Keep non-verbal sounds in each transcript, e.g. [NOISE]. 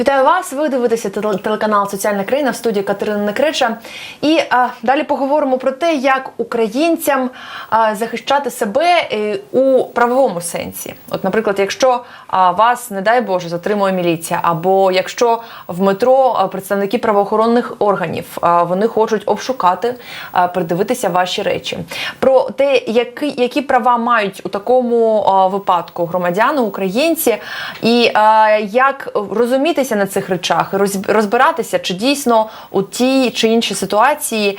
Вітаю вас. Ви дивитеся телеканал Соціальна країна в студії Катерина Некрича. І а, далі поговоримо про те, як українцям а, захищати себе е, у правовому сенсі. От, наприклад, якщо а, вас, не дай Боже, затримує міліція, або якщо в метро представники правоохоронних органів а, вони хочуть обшукати, а, придивитися ваші речі. Про те, які, які права мають у такому а, випадку громадяни, українці, і а, як розумітися на цих речах, і розбиратися, чи дійсно у тій чи іншій ситуації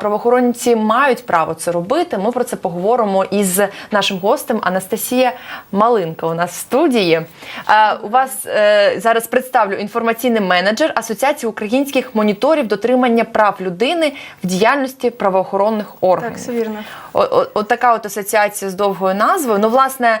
правоохоронці мають право це робити. Ми про це поговоримо із нашим гостем Анастасія Малинка. У нас в студії. У вас е, зараз представлю інформаційний менеджер Асоціації українських моніторів дотримання прав людини в діяльності правоохоронних органів. Так, все вірно. От така от асоціація з довгою назвою. Ну, власне,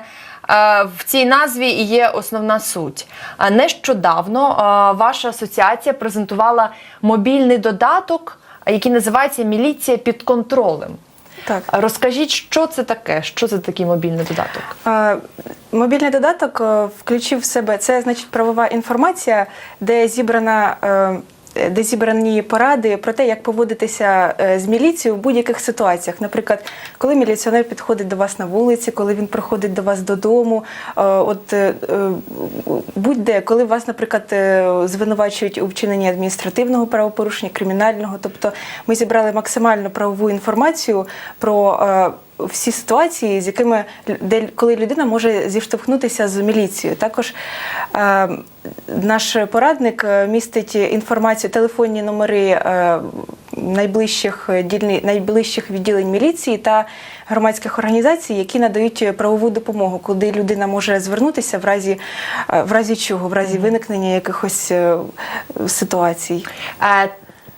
в цій назві і є основна суть. А Нещодавно е, ваша асоціація презентувала мобільний додаток, який називається Міліція під контролем. Так. Розкажіть, що це таке? Що це такий мобільний додаток? А, Мобільний додаток е, включив в себе це значить правова інформація, де зібрана. Е, Де зібрані поради про те, як поводитися е, з міліцією в будь-яких ситуаціях. Наприклад, коли міліціонер підходить до вас на вулиці, коли він приходить до вас додому, е, от будь-де, коли вас, наприклад, звинувачують у вчиненні адміністративного правопорушення, кримінального. Тобто ми зібрали максимально правову інформацію про. Всі ситуації, з якими де коли людина може зіштовхнутися з міліцією. Також е, наш порадник е, містить інформацію, телефонні номери е, найближчих дільни, найближчих відділень міліції та громадських організацій, які надають правову допомогу, куди людина може звернутися в разі е, в разі чого, в разі виникнення якихось е, ситуацій.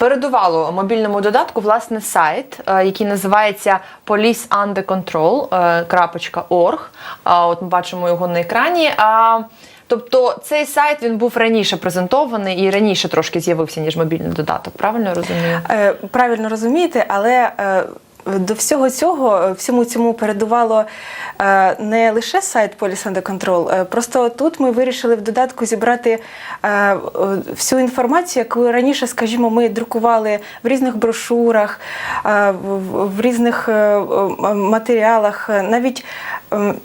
Е, Передувало мобільному додатку власне сайт, е, який називається policeundercontrol.org. От ми бачимо його на екрані. Тобто цей сайт він був раніше презентований і раніше трошки з'явився, ніж мобільний додаток. Правильно розумію? Е, Правильно розумієте, але е, до всього цього, е, всьому цьому передувало е, не лише сайт Police Under Control, е, просто тут ми вирішили в додатку зібрати всю інформацію, яку раніше, скажімо, ми друкували в різних брошурах, в- різних матеріалах. Навіть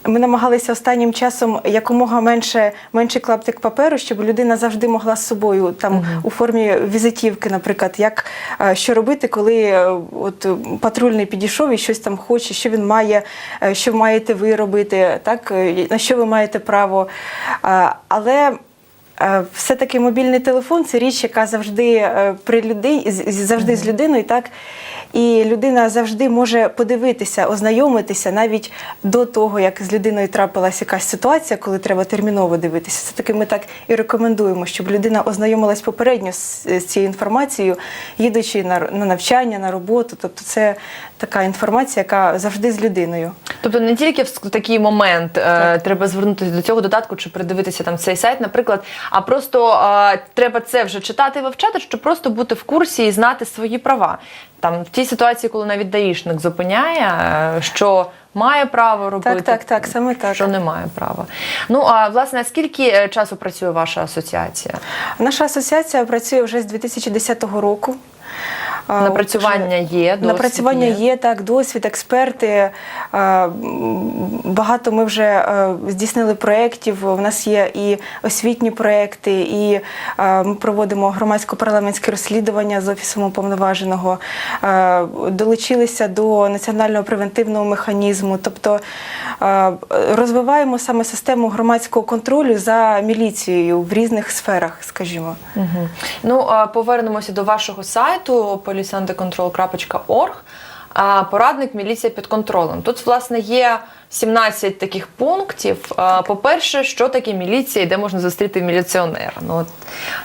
ми намагалися останнім часом якомога менше менший клаптик паперу, щоб людина завжди могла з собою там у формі візитівки, наприклад, як е, що робити, коли е, от патрульний підійшов і щось там хоче, що він має, е, що маєте ви робити, так на що ви маєте право. Але Все-таки мобільний телефон це річ, яка завжди е, при людей, завжди з людиною, так? І людина завжди може подивитися, ознайомитися навіть до того, як з людиною трапилася якась ситуація, коли треба терміново дивитися. Це таки ми так і рекомендуємо, щоб людина ознайомилась попередньо з, з цією інформацією, їдучи на, на навчання, на роботу. Тобто це така інформація, яка завжди з людиною. Тобто не тільки в такий момент е, треба звернутися до цього додатку чи придивитися там цей сайт, наприклад, а просто е, треба це вже читати і вивчати, щоб просто бути в курсі і знати свої права. Там в тій ситуації, коли навіть даїшник зупиняє, е, що має право робити, Так, так, так, саме так. що не має права. Ну а власне, скільки е, часу працює ваша асоціація? Наша асоціація працює вже з 2010 року. Напрацювання є, досвід Напрацювання є. є, так, досвід, експерти. Багато ми вже здійснили проєктів. У нас є і освітні проєкти, і ми проводимо громадсько-парламентське розслідування з офісом уповноваженого. Долучилися до національного превентивного механізму. Тобто розвиваємо саме систему громадського контролю за міліцією в різних сферах, скажімо. Угу. Ну, повернемося до вашого сайту policeundercontrol.org. А, Порадник міліція під контролем. Тут, власне, є 17 таких пунктів. По-перше, що таке міліція і де можна зустріти міліціонера. Ну, от,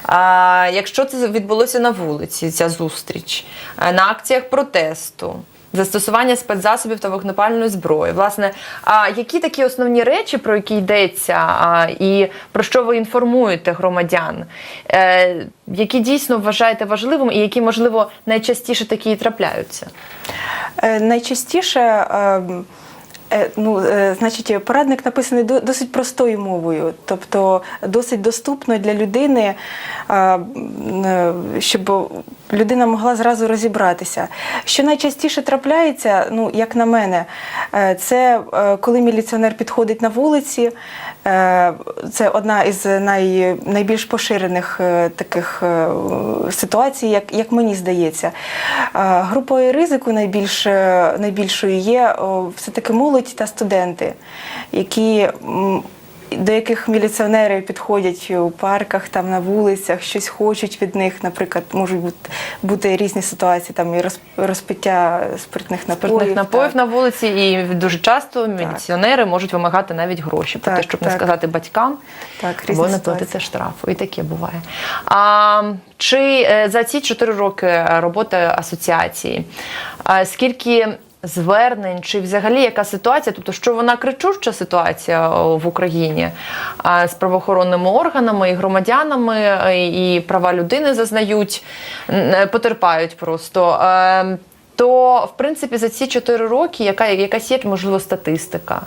а, якщо це відбулося на вулиці, ця зустріч, на акціях протесту. Застосування спецзасобів та вогнепальної зброї. Власне, а які такі основні речі, про які йдеться, і про що ви інформуєте громадян, е, які дійсно вважаєте важливим, і які, можливо, найчастіше такі і трапляються? Е, Найчастіше ем, Ну, е, значить, порадник написаний до- досить простою мовою, тобто досить доступно для людини, е, щоб людина могла зразу розібратися. Що найчастіше трапляється, ну як на мене, е, це е, коли міліціонер підходить на вулиці. Е, Це одна із най, найбільш поширених е, таких е, ситуацій, як, як мені здається. Групою ризику найбільш, найбільшою є все-таки молодь та студенти, які. До яких міліціонери підходять у парках, там на вулицях, щось хочуть від них. Наприклад, можуть бути, бути різні ситуації, там і розпиття спиртних напоїв. Спиртних напоїв так. на вулиці, і дуже часто міліціонери можуть вимагати навіть гроші, про те, Так, щоб не сказати батькам, Так, або не платити штрафу. І таке буває. А, чи е, за ці чотири роки роботи асоціації, скільки звернень, чи взагалі яка ситуація, тобто що вона кричуща ситуація в Україні з правоохоронними органами і громадянами, е, і права людини зазнають, е, потерпають просто. Е, То, в принципі, за ці чотири роки яка, якась є, можливо, статистика.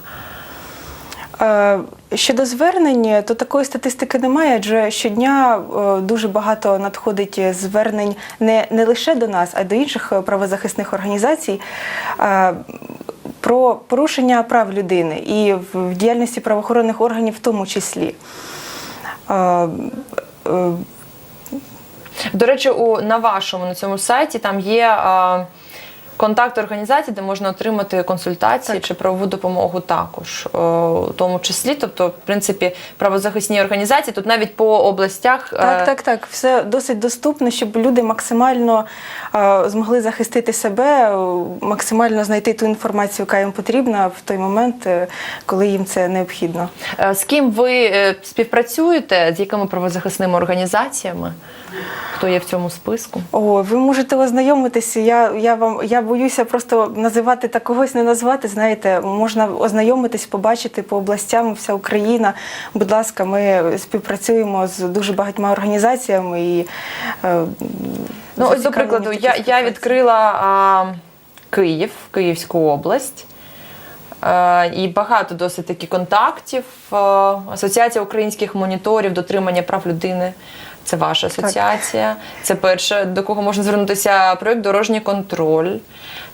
Е, Щодо звернень, то такої статистики немає, адже щодня е, дуже багато надходить звернень не, не лише до нас, а й до інших правозахисних організацій е, про порушення прав людини і в діяльності правоохоронних органів в тому числі. До речі, у на вашому на цьому сайті там є контакт організації, де можна отримати консультації чи правову допомогу також, у тому числі. Тобто, в принципі, правозахисні організації тут навіть по областях е, Так, так, так. Все досить доступно, щоб люди максимально е, змогли захистити себе, е, максимально знайти ту інформацію, яка їм потрібна в той момент, е, коли їм це необхідно. Е, З ким ви е, співпрацюєте? З якими правозахисними організаціями? Хто є в цьому списку? О, ви можете ознайомитися. Я, я вам я боюся просто називати та когось не назвати. Знаєте, можна ознайомитись, побачити по областям вся Україна. Будь ласка, ми співпрацюємо з дуже багатьма організаціями і е, Ну, ось, до прикладу, я, я відкрила а, Київ, Київську область. Е, І багато досить таки контактів. Е, Асоціація українських моніторів дотримання прав людини. Це ваша асоціація. Це перше, до кого можна звернутися. Проєкт дорожній контроль.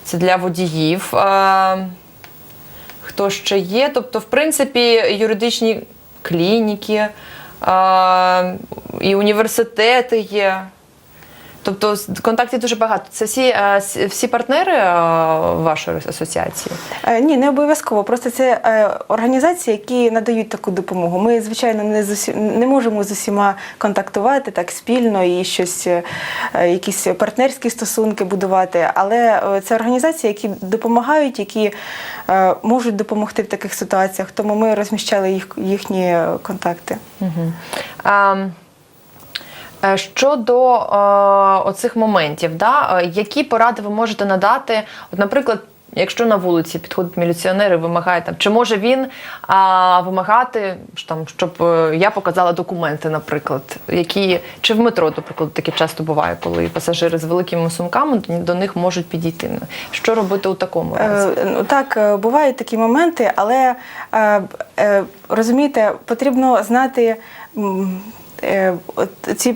Це для водіїв. Хто ще є? Тобто, в принципі, юридичні клініки і університети є. Тобто контактів дуже багато. Це всі, е, всі партнери е, вашої асоціації. Е, Ні, не обов'язково. Просто це організації, які надають таку допомогу. Ми, звичайно, не з усі, не можемо з усіма контактувати так спільно і щось, якісь партнерські стосунки будувати. Але це організації, які допомагають, які можуть допомогти в таких ситуаціях. Тому ми розміщали їх їхні контакти. А, е, Щодо е, оцих моментів, да, е, які поради ви можете надати? От, наприклад, якщо на вулиці підходить міліціонер і вимагає там, чи може він а, вимагати, там, щоб е, я показала документи, наприклад, які чи в метро, наприклад, таке часто буває, коли пасажири з великими сумками до- них можуть підійти. Що робити у такому разі? Е, ну, Так, е, бувають такі моменти, але е, е, розумієте, потрібно знати е, ці.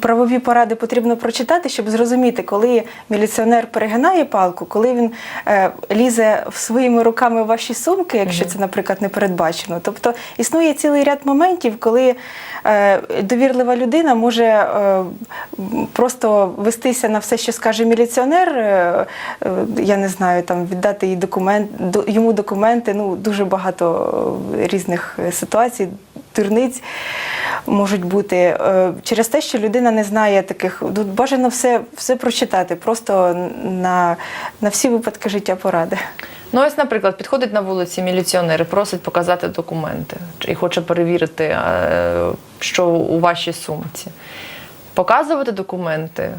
Правові поради потрібно прочитати, щоб зрозуміти, коли міліціонер перегинає палку, коли він е, лізе своїми руками в ваші сумки, якщо це, наприклад, не передбачено. Тобто існує цілий ряд моментів, коли е, довірлива людина може е, просто вестися на все, що скаже міліціонер. е, е, я не знаю, там віддати їй документ, до- йому документи. Ну дуже багато е, різних е, ситуацій, дурниць можуть бути Е, через те, що людина не знає таких. Тут бажано все, все прочитати, просто на, на всі випадки життя поради. Ну, ось, наприклад, підходить на вулиці міліціонер і просить показати документи і хоче перевірити, е, що у вашій сумці. Показувати документи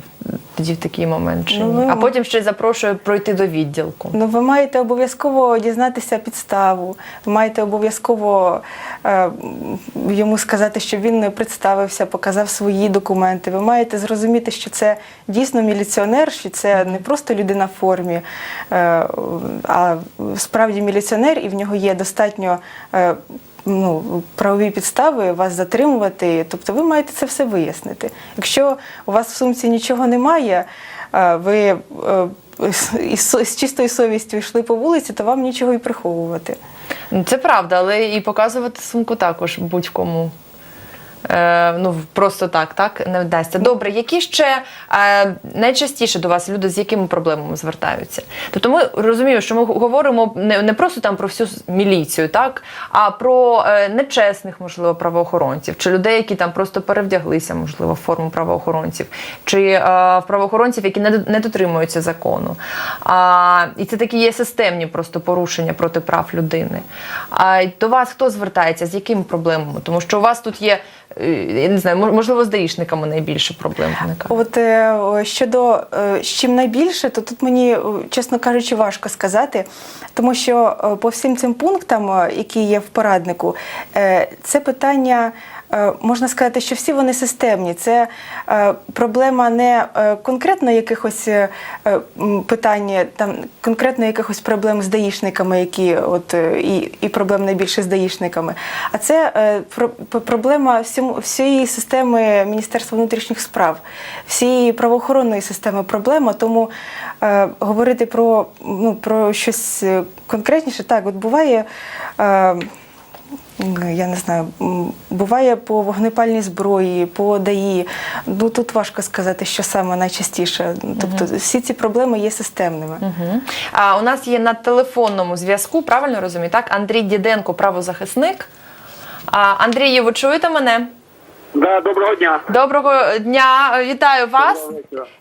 тоді в такий момент, чи Ну, ви- а потім ще й запрошує пройти до відділку. Ну, ви маєте обов'язково дізнатися підставу. Ви маєте обов'язково е, йому сказати, щоб він не представився, показав свої документи. Ви маєте зрозуміти, що це дійсно міліціонер, що це не просто людина в формі, е, а справді міліціонер, і в нього є достатньо. е, Ну, правові підстави вас затримувати, тобто ви маєте це все вияснити. Якщо у вас в сумці нічого немає, ви е, з- чистою совістю йшли по вулиці, то вам нічого і приховувати. Це правда, але і показувати сумку також будь-кому. Е, ну, просто так, так, не вдасться. Добре, які ще е, найчастіше до вас люди з якими проблемами звертаються? Тобто ми розуміємо, що ми говоримо не, не просто там про всю міліцію, так, а про е, нечесних, можливо, правоохоронців, чи людей, які там просто перевдяглися, можливо, в форму правоохоронців, чи е, правоохоронців, які не, не дотримуються закону. А, і це такі є системні просто порушення проти прав людини. А до вас хто звертається? З якими проблемами? Тому що у вас тут є, я не знаю, можливо, з даїшниками найбільше проблем виникає. От е, щодо е, з чим найбільше, то тут мені, чесно кажучи, важко сказати, тому що е, по всім цим пунктам, е, які є в пораднику, е, це питання. Е, Можна сказати, що всі вони системні. Це е, проблема не е, конкретно якихось питання, там конкретно якихось проблем з даїшниками, які от і, і проблем найбільше з даїшниками. А це про- проблема всієї системи Міністерства внутрішніх справ, всієї правоохоронної системи проблема. Тому говорити про, ну, про щось конкретніше, так, от буває. Я не знаю, буває по вогнепальній зброї, по ДАІ. Ну тут важко сказати, що саме найчастіше. Тобто всі ці проблеми є системними. Мгм. А у нас є на телефонному зв'язку, правильно розумію, так? Андрій Діденко, правозахисник. А, Андрію, ви чуєте мене? Да, доброго дня. Доброго дня, вітаю вас.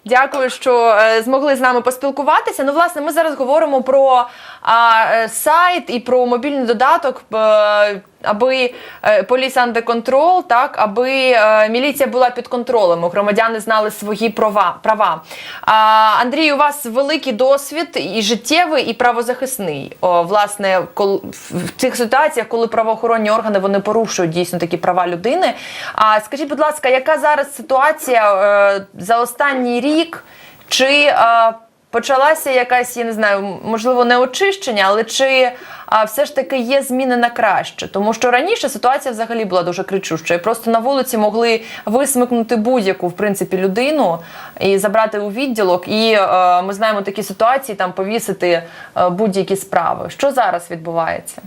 Дякую, що е, змогли з нами поспілкуватися. Ну, власне, ми зараз говоримо про а, е, сайт і про мобільний додаток, е, аби е, Police Under Control, так, аби е, міліція була під контролем, громадяни знали свої права. права. А, Андрій, у вас великий досвід і життєвий, і правозахисний. О, власне, кол- в цих ситуаціях, коли правоохоронні органи вони порушують дійсно такі права людини. А скажіть, будь ласка, яка зараз ситуація е, за останній рік? Чи е, почалася якась, я не знаю, можливо, не очищення, але чи а, все ж таки є зміни на краще? Тому що раніше ситуація взагалі була дуже кричуща, і просто на вулиці могли висмикнути будь-яку в принципі людину і забрати у відділок. І а, ми знаємо такі ситуації, там повісити е, будь-які справи. Що зараз відбувається?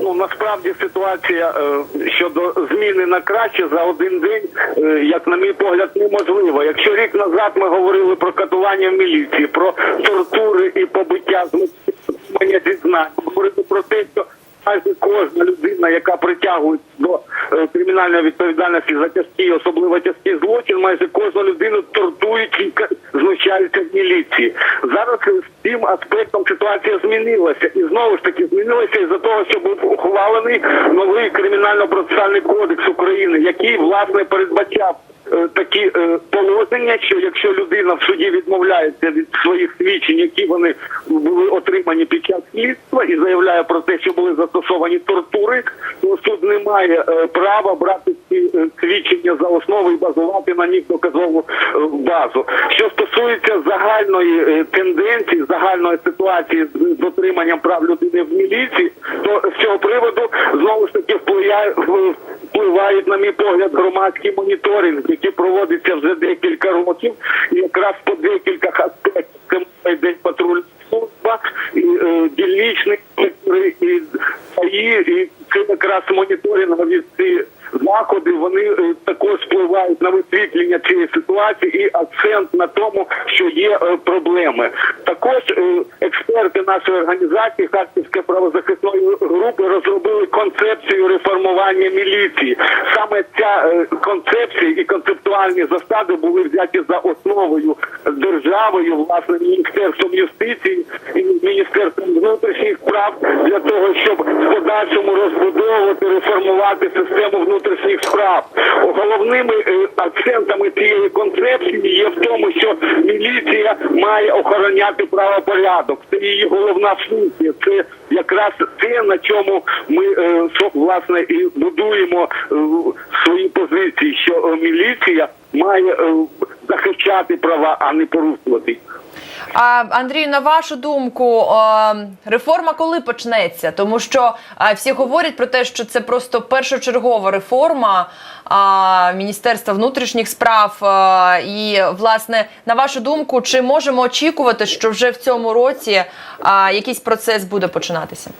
Ну насправді ситуація е, щодо зміни на краще за один день, е, як на мій погляд, неможлива. Якщо рік назад ми говорили про катування в міліції, про тортури і побиття з зізнань, говорили про те, що майже кожна людина, яка притягується до е, кримінальної відповідальності за тяжкі, особливо тяжкі злочин, майже кожну людину тортують і знущаються в міліції. Зараз з цим аспектом ситуація змінилася, і знову ж таки змінилася із-за того, що був ухвалений новий кримінально-процесуальний кодекс України, який власне передбачав. Е, Такі е, положення, що якщо людина в суді відмовляється від своїх свідчень, які вони були отримані під час слідства, і заявляє про те, що були застосовані тортури, то суд не має е, права брати ці свідчення за основу і базувати на них доказову базу. Що стосується загальної тенденції, загальної ситуації з дотриманням прав людини в міліції, то з цього приводу знову ж таки впливає впливають, на мій погляд, громадський моніторинг, який проводиться вже декілька років, і якраз по декілька аспектів це має день патрульна служба, і е, дільничні інспектори, і ДАІ, і це якраз моніторингові ці заходи, вони е, також впливають на висвітлення цієї ситуації і акцент на тому, тому, що є е, проблеми. Також е, експерти нашої організації Харківської правозахисної групи розробили концепцію реформування міліції. Саме ця е, концепція і концептуальні засади були взяті за основою державою, власне, міністерством юстиції і міністерством внутрішніх справ для того, щоб в подальшому розбудовувати, реформувати систему внутрішніх справ. Головними е, акцентами цієї концепції є в тому, що міліція має охороняти правопорядок. Це її головна функція. Це якраз те, на чому ми е, власне і будуємо е, свої позиції, що міліція має захищати права, а не порушувати. Андрію, на вашу думку, реформа коли почнеться? Тому що всі говорять про те, що це просто першочергова реформа Міністерства внутрішніх справ. І власне, на вашу думку, чи можемо очікувати, що вже в цьому році якийсь процес буде починатися?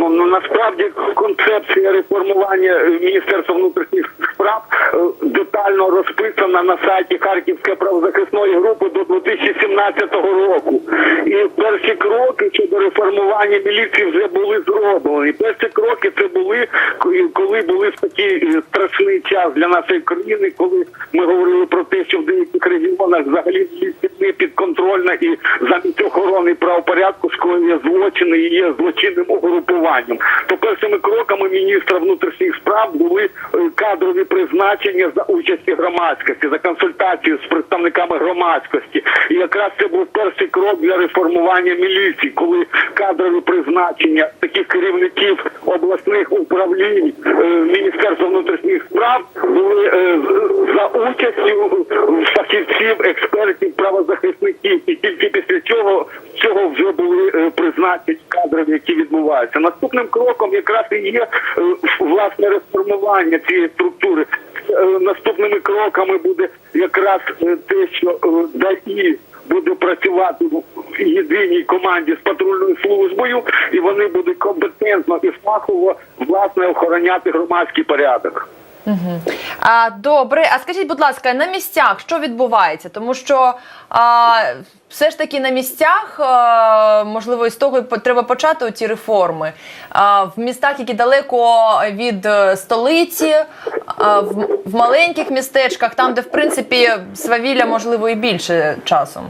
Ну, ну насправді концепція реформування е, Міністерства внутрішніх справ е, детально розписана на сайті Харківської правозахисної групи до 2017 року. І перші кроки щодо реформування міліції вже були зроблені. Перші кроки це були коли були такий е, страшний час для нашої країни, коли ми говорили про те, що в деяких регіонах взагалі не підконтрольна і замість охорони правопорядку скоює злочини і є злочинним угрупуванням. То першими кроками міністра внутрішніх справ були е, кадрові призначення за участі громадськості, за консультацію з представниками громадськості. І якраз це був перший крок для реформування міліції, коли кадрові призначення таких керівників обласних управлінь е, Міністерства внутрішніх справ були е, за участю фахівців, експертів, правозахисників, і тільки після цього цього вже були призначені кадрові, які відбуваються. Наступним кроком якраз і є е, власне реформування цієї структури. Е, Наступними кроками буде якраз е, те, що ДАІ буде працювати в єдиній команді з патрульною службою, і вони будуть компетентно і фахово власне охороняти громадський порядок. Добре, а скажіть, будь ласка, на місцях що відбувається? Тому що а, все ж таки на місцях, а, можливо, із того треба почати ці реформи. А, в містах, які далеко від е, столиці, а, в, в маленьких містечках, там, де в принципі свавілля можливо і більше часом.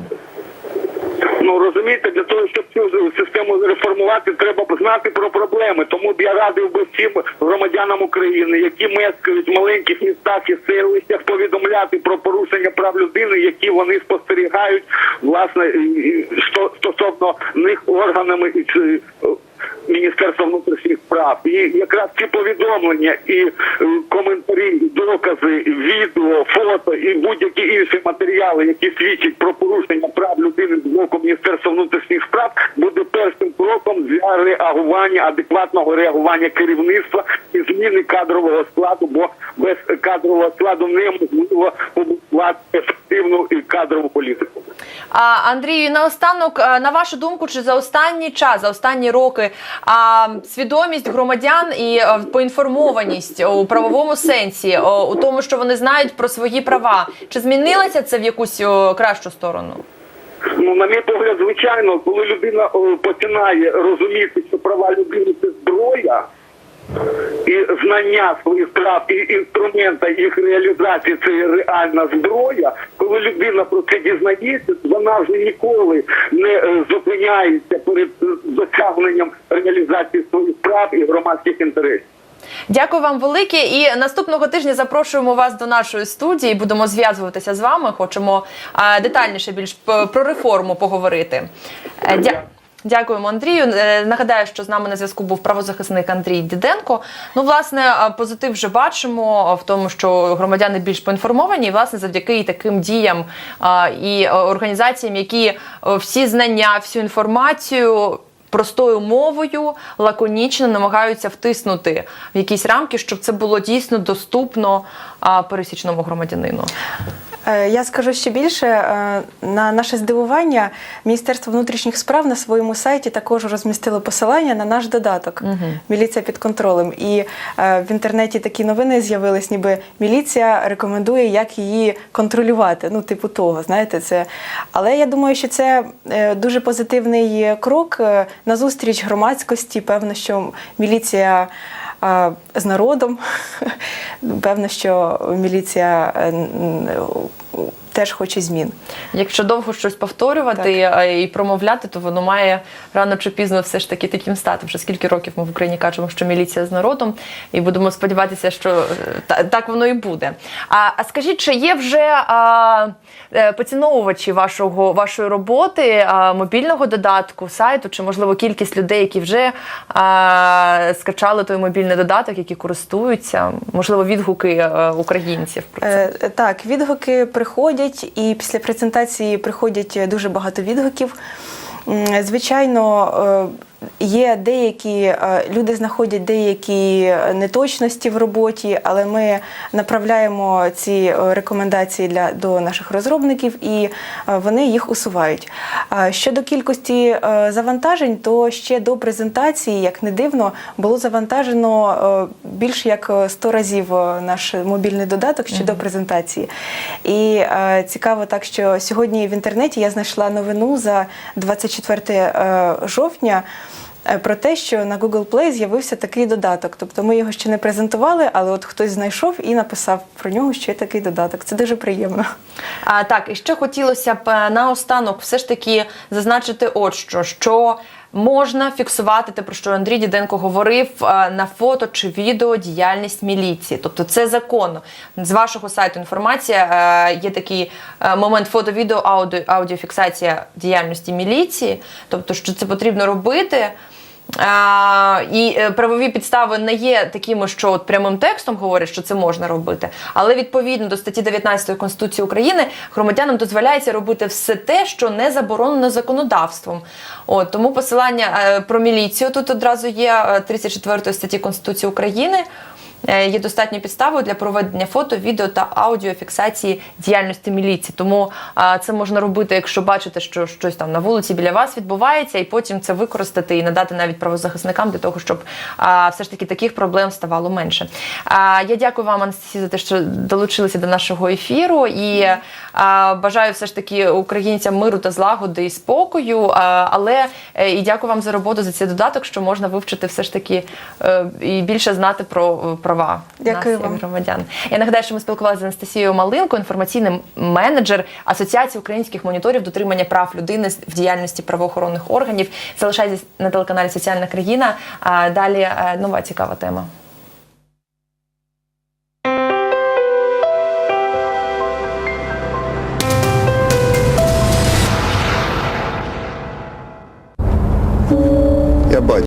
Ну розумієте, для того, щоб цю систему реформувати, треба знати про проблеми. Тому б я радив би всім громадянам України, які мешкають в маленьких містах і селищах, повідомляти про порушення прав людини, які вони спостерігають власне стосовно них органами Міністерства внутрішніх справ. І якраз ці повідомлення і е, коментарі, і докази, відео, фото і будь-які інші матеріали, які свідчать про порушення прав людини з боку Міністерства внутрішніх справ, буде першим кроком для реагування, адекватного реагування керівництва і зміни кадрового складу, бо без кадрового складу неможливо побудувати ефективну і кадрову політику. Андрію, наостанок, е, на вашу думку, чи за останній час, за останні роки, а, свідомість громадян і е, поінформованість у правовому сенсі, о, у тому, що вони знають про свої права, чи змінилося це в якусь кращу сторону? Ну, на мій погляд, звичайно, коли людина починає розуміти, що права людини це зброя, і знання своїх прав і інструмента їх реалізації це реальна зброя. Коли людина про це дізнається, вона вже ніколи не е, зупиняється перед досягненням реалізації своїх прав і громадських інтересів. Дякую вам велике. І наступного тижня запрошуємо вас до нашої студії. Будемо зв'язуватися з вами. Хочемо е, детальніше більш про реформу поговорити. Е, дя- Дякуємо, Андрію. Е, Нагадаю, що з нами на зв'язку був правозахисник Андрій Діденко. Ну, власне, е, позитив вже бачимо в тому, що громадяни більш поінформовані, і власне завдяки і таким діям е, і організаціям, які всі знання, всю інформацію простою мовою лаконічно намагаються втиснути в якісь рамки, щоб це було дійсно доступно пересічному громадянину. Е, Я скажу ще більше. Е, На наше здивування, Міністерство внутрішніх справ на своєму сайті також розмістило посилання на наш додаток Міліція під контролем. І е, в інтернеті такі новини з'явились, ніби міліція рекомендує, як її контролювати. Ну, типу того, знаєте, це. Але я думаю, що це дуже позитивний крок назустріч громадськості. Певно, що міліція. З народом. [LAUGHS] Певно, що міліція е, теж хоче змін. Якщо довго щось повторювати а, і промовляти, то воно має рано чи пізно все ж таки таким стати. Вже скільки років ми в Україні кажемо, що міліція з народом, і будемо сподіватися, що е, так воно і буде. А, а скажіть, чи є вже а, е, поціновувачі вашого вашої роботи, а, мобільного додатку, сайту, чи можливо кількість людей, які вже а, скачали той мобільний додаток, які користуються, можливо, відгуки е, українців про це? Е, Так, відгуки приходять, і після презентації приходять дуже багато відгуків. Звичайно, е, є деякі е, люди знаходять деякі неточності в роботі, але ми направляємо ці е, рекомендації для до наших розробників і е, вони їх усувають. Щодо кількості е, завантажень, то ще до презентації, як не дивно, було завантажено е, більше як е, 100 разів е, наш мобільний додаток ще до презентації. І е, цікаво так, що сьогодні в інтернеті я знайшла новину за 24 е, жовтня. Е, Про те, що на Google Play з'явився такий додаток. Тобто ми його ще не презентували, але от хтось знайшов і написав про нього, є такий додаток. Це дуже приємно. А, так, і ще хотілося б е, наостанок все ж таки зазначити от що, що можна фіксувати те, про що Андрій Діденко говорив е, на фото чи відео діяльність міліції. Тобто це законно. З вашого сайту інформація е, є такий е, момент фото, відео, аудіо, аудіофіксація діяльності міліції. Тобто, що це потрібно робити. А, і е, правові підстави не є такими, що от прямим текстом говорять, що це можна робити, але відповідно до статті 19 Конституції України громадянам дозволяється робити все те, що не заборонено законодавством. От тому посилання е, про міліцію тут одразу є е, 34 статті Конституції України. Е, Є достатньо підставою для проведення фото, відео та аудіофіксації діяльності міліції. Тому це можна робити, якщо бачите, що щось там на вулиці біля вас відбувається, і потім це використати і надати навіть правозахисникам для того, щоб все ж таки таких проблем ставало менше. А, я дякую вам, Анастасія, за те, що долучилися до нашого ефіру. І бажаю все ж таки українцям миру та злагоди і спокою. Але е, і дякую вам за роботу за цей додаток, що можна вивчити все ж таки е, і більше знати про права Дякую нас, вам. Як громадян. Я нагадаю, що ми спілкувалися з Анастасією Малинко, інформаційним менеджер Асоціації українських моніторів дотримання прав людини в діяльності правоохоронних органів. Залишайтесь на телеканалі Соціальна країна. А далі е, нова цікава тема. Я бачу.